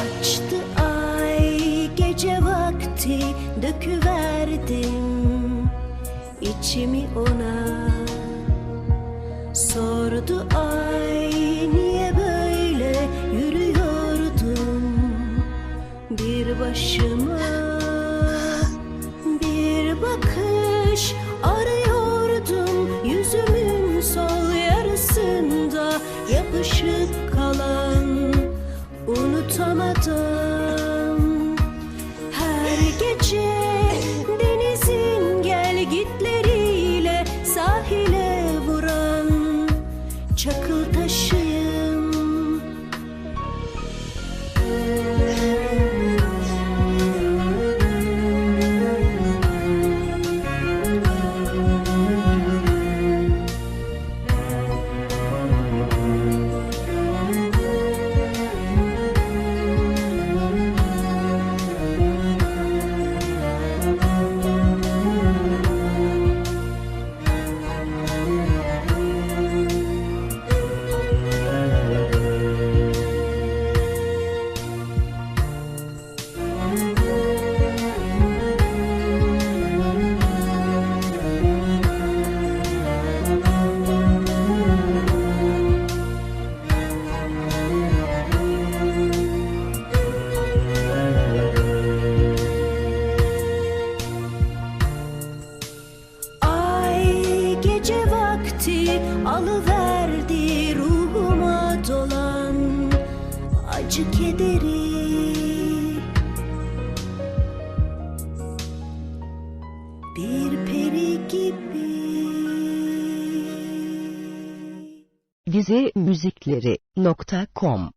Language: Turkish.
Açtı ay gece vakti döküverdim içimi ona. Sordu ay niye böyle yürüyordum bir başıma Bir bakış arıyordum. Yüzümün sol yarısında yapışık automata alıverdi ruhuma dolan acı kederi. Bir peri gibi. Dizi müzikleri nokta com